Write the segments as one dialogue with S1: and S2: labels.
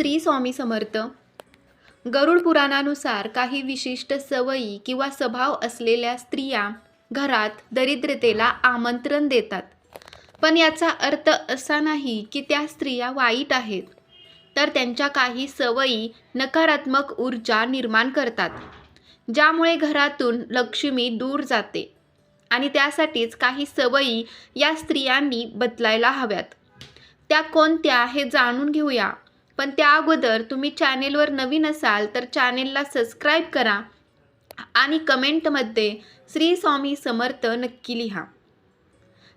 S1: श्री स्वामी समर्थ. गरुड पुराणानुसार काही विशिष्ट सवयी किंवा स्वभाव असलेल्या स्त्रिया घरात दरिद्रतेला आमंत्रण देतात. पण याचा अर्थ असा नाही की त्या स्त्रिया वाईट आहेत. तर त्यांच्या काही सवयी नकारात्मक ऊर्जा निर्माण करतात ज्यामुळे घरातून लक्ष्मी दूर जाते आणि त्यासाठीच काही सवयी या स्त्रियांनी बदलायला हव्यात. त्या कोणत्या हे जाणून घेऊया. पण त्या अगोदर तुम्ही चॅनेलवर नवीन असाल तर चॅनेलला सबस्क्राईब करा आणि कमेंटमध्ये श्री स्वामी समर्थ नक्की लिहा.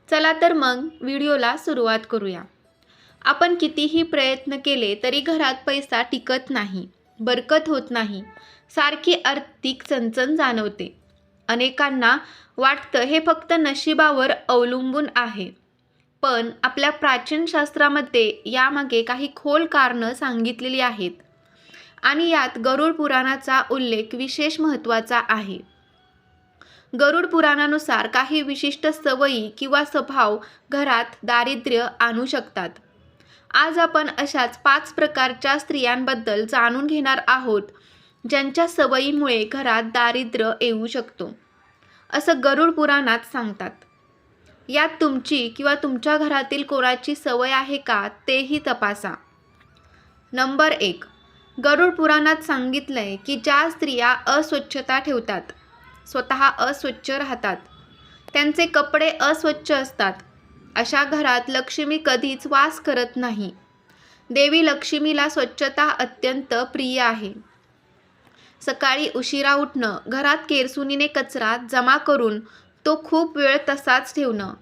S1: चला तर मग व्हिडिओला सुरुवात करूया. आपण कितीही प्रयत्न केले तरी घरात पैसा टिकत नाही बरकत होत नाही सारखी आर्थिक चणचण जाणवते. अनेकांना वाटतं हे फक्त नशिबावर अवलंबून आहे. पण आपल्या प्राचीन शास्त्रामध्ये यामागे काही खोल कारणं सांगितलेली आहेत. आणि यात गरुड पुराणाचा उल्लेख विशेष महत्त्वाचा आहे. गरुड पुराणानुसार काही विशिष्ट सवयी किंवा स्वभाव घरात दारिद्र्य आणू शकतात. आज आपण अशाच पाच प्रकारच्या स्त्रियांबद्दल जाणून घेणार आहोत ज्यांच्या सवयीमुळे घरात दारिद्र्य येऊ शकतो. असं गरुड पुराणात सांगतात. यात तुमची किंवा तुमच्या घरातील कोणाची सवय आहे का तेही तपासा. नंबर एक. गरुड पुराणात सांगितलंय की ज्या स्त्रिया अस्वच्छता ठेवतात स्वतः अस्वच्छ राहतात. त्यांचे कपडे अस्वच्छ असतात. अशा घरात लक्ष्मी कधीच वास करत नाही. देवी लक्ष्मीला स्वच्छता अत्यंत प्रिय आहे. सकाळी उशिरा उठणं घरात केरसुनीने कचरा जमा करून तो खूप वेळ तसाच ठेवणं.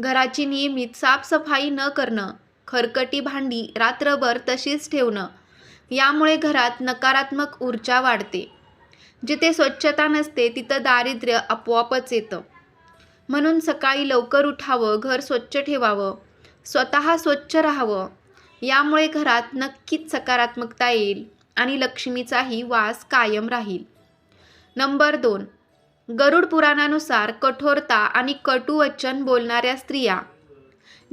S1: घराची नियमित साफसफाई न करणं खरकटी भांडी रात्रभर तशीच ठेवणं यामुळे घरात नकारात्मक ऊर्जा वाढते. जिथे स्वच्छता नसते तिथं दारिद्र्य आपोआपच येतं. म्हणून सकाळी लवकर उठावं घर स्वच्छ ठेवावं स्वतः स्वच्छ राहावं यामुळे घरात नक्कीच सकारात्मकता येईल आणि लक्ष्मीचाही वास कायम राहील. नंबर दोन गरुड पुराणानुसार कठोरता आणि कटू वचन बोलणाऱ्या स्त्रिया.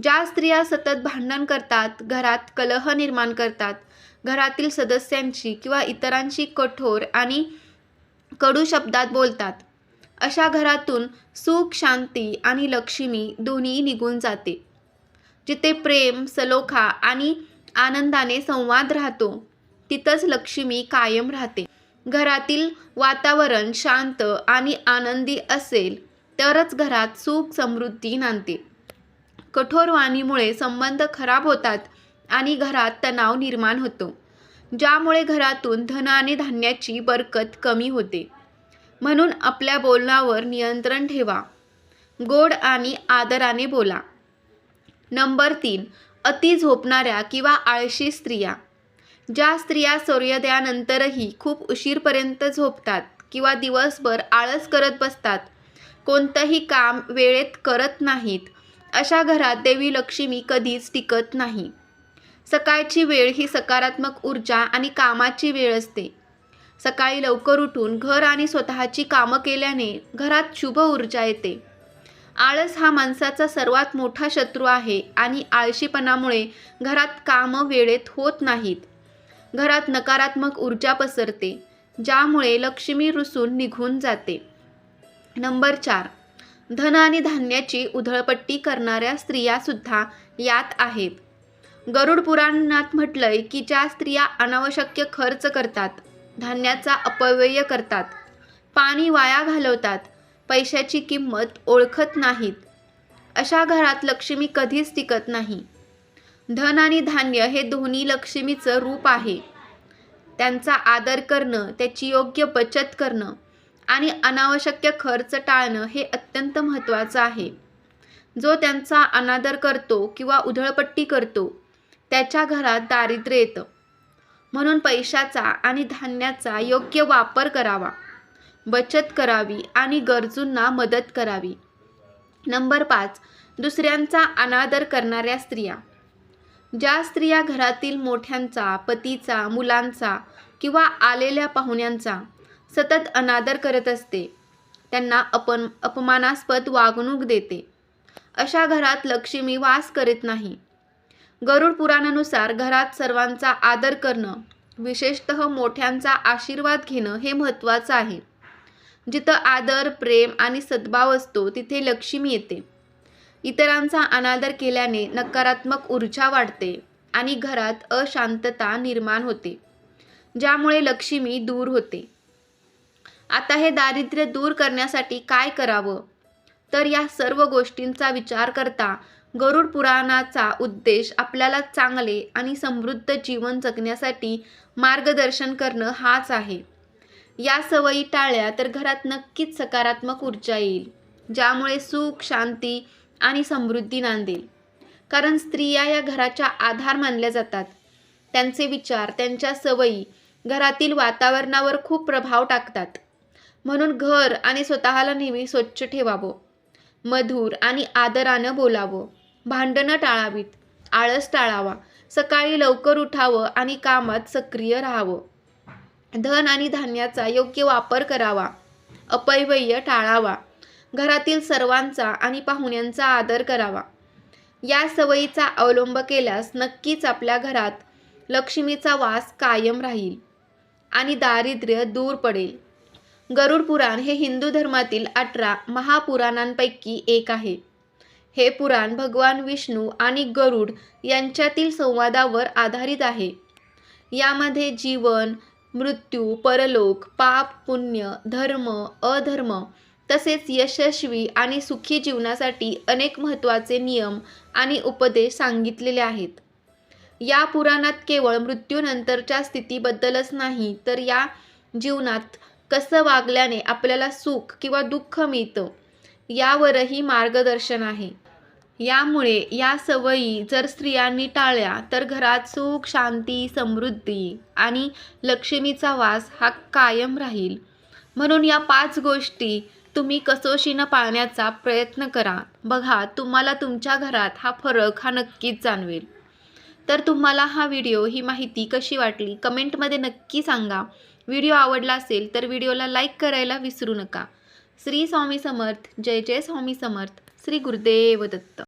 S1: ज्या स्त्रिया सतत भांडण करतात घरात कलह निर्माण करतात घरातील सदस्यांशी किंवा इतरांशी कठोर आणि कडू शब्दात बोलतात. अशा घरातून सुख शांती आणि लक्ष्मी दोन्ही निघून जाते. जिथे प्रेम सलोखा आणि आनंदाने संवाद राहतो तिथंच लक्ष्मी कायम राहते. घरातील वातावरण शांत आणि आनंदी असेल तरच घरात सुख समृद्धी नांदते. कठोर वाणीमुळे संबंध खराब होतात आणि घरात तणाव निर्माण होतो ज्यामुळे घरातून धन आणि धान्याची बरकत कमी होते. म्हणून आपल्या बोलण्यावर नियंत्रण ठेवा. गोड आणि आदराने बोला. नंबर तीन अति झोपणाऱ्या किंवा आळशी स्त्रिया. ज्या स्त्रिया सूर्योदयानंतरही खूप उशीरपर्यंत झोपतात किंवा दिवसभर आळस करत बसतात कोणतंही काम वेळेत करत नाहीत अशा घरात देवी लक्ष्मी कधीच टिकत नाही. सकाळची वेळ ही सकारात्मक ऊर्जा आणि कामाची वेळ असते. सकाळी लवकर उठून घर आणि स्वतःची कामं केल्याने घरात शुभ ऊर्जा येते. आळस हा माणसाचा सर्वात मोठा शत्रू आहे आणि आळशीपणामुळे घरात कामं वेळेत होत नाहीत. घरात नकारात्मक ऊर्जा पसरते ज्यामुळे लक्ष्मी रुसून निघून जाते. नंबर चार. धन आणि धान्याची उधळपट्टी करणाऱ्या स्त्रियासुद्धा यात आहेत. गरुड पुराणात म्हटलंय की ज्या स्त्रिया अनावश्यक खर्च करतात धान्याचा अपव्यय करतात पाणी वाया घालवतात पैशाची किंमत ओळखत नाहीत अशा घरात लक्ष्मी कधीच टिकत नाही. धन आणि धान्य हे दोन्ही लक्ष्मीचं रूप आहे. त्यांचा आदर करणं त्याची योग्य बचत करणं आणि अनावश्यक खर्च टाळणं हे अत्यंत महत्त्वाचं आहे. जो त्यांचा अनादर करतो किंवा उधळपट्टी करतो त्याच्या घरात दारिद्र्य येतं. म्हणून पैशाचा आणि धान्याचा योग्य वापर करावा. बचत करावी आणि गरजूंना मदत करावी. नंबर पाच दुसऱ्यांचा अनादर करणाऱ्या स्त्रिया. ज्या स्त्रिया घरातील मोठ्यांचा पतीचा मुलांचा किंवा आलेल्या पाहुण्यांचा सतत अनादर करत असते त्यांना अपन अपमानास्पद वागणूक देते. अशा घरात लक्ष्मी वास करीत नाही. गरुड पुराणानुसार घरात सर्वांचा आदर करणं विशेषत मोठ्यांचा आशीर्वाद घेणं हे महत्त्वाचं आहे. जिथं आदर प्रेम आणि सद्भाव असतो तिथे लक्ष्मी येते. इतरांचा अनादर केल्याने नकारात्मक ऊर्जा वाढते आणि घरात अशांतता निर्माण होते ज्यामुळे लक्ष्मी दूर होते. आता हे दारिद्र्य दूर करण्यासाठी काय करावं? तर या सर्व गोष्टींचा विचार करता गरुड पुराणाचा उद्देश आपल्याला चांगले आणि समृद्ध जीवन जगण्यासाठी मार्गदर्शन करणं हाच आहे. या सवयी टाळल्या तर घरात नक्कीच सकारात्मक ऊर्जा येईल ज्यामुळे सुख शांती आणि समृद्धी नांदेल. कारण स्त्रिया या घराच्या आधार मानल्या जातात. त्यांचे विचार त्यांच्या सवयी घरातील वातावरणावर खूप प्रभाव टाकतात. म्हणून घर आणि स्वतःला नेहमी स्वच्छ ठेवावं. मधुर आणि आदरानं बोलावं. भांडणं टाळावीत. आळस टाळावा. सकाळी लवकर उठावं आणि कामात सक्रिय राहावं. धन आणि धान्याचा योग्य वापर करावा. अपव्यय टाळावा. घरातील सर्वांचा आणि पाहुण्यांचा आदर करावा. या सवयीचा अवलंब केल्यास नक्कीच आपल्या घरात लक्ष्मीचा वास कायम राहील आणि दारिद्र्य दूर पडेल. गरुड पुराण हे हिंदू धर्मातील अठरा महापुराणांपैकी एक आहे. हे पुराण भगवान विष्णू आणि गरुड यांच्यातील संवादावर आधारित आहे. यामध्ये जीवन मृत्यू परलोक पाप पुण्य धर्म अधर्म तसेच यशस्वी आणि सुखी जीवनासाठी अनेक महत्त्वाचे नियम आणि उपदेश सांगितलेले आहेत. या पुराणात केवळ मृत्यूनंतरच्या स्थितीबद्दलच नाही तर या जीवनात कसं वागल्याने आपल्याला सुख किंवा दुःख मिळतं यावरही मार्गदर्शन आहे. यामुळे या सवयी जर स्त्रियांनी टाळल्या तर घरात सुख शांती समृद्धी आणि लक्ष्मीचा वास हा कायम राहील. म्हणून या पाच गोष्टी तुम्ही कसोशीनं पाळण्याचा प्रयत्न करा. बघा तुम्हाला तुमच्या घरात हा फरक हा नक्कीच जाणवेल. तर तुम्हाला हा व्हिडिओ ही माहिती कशी वाटली कमेंटमध्ये नक्की सांगा. व्हिडिओ आवडला असेल तर व्हिडिओला लाईक करायला विसरू नका. श्री स्वामी समर्थ जय जय स्वामी समर्थ श्री गुरुदेव दत्त.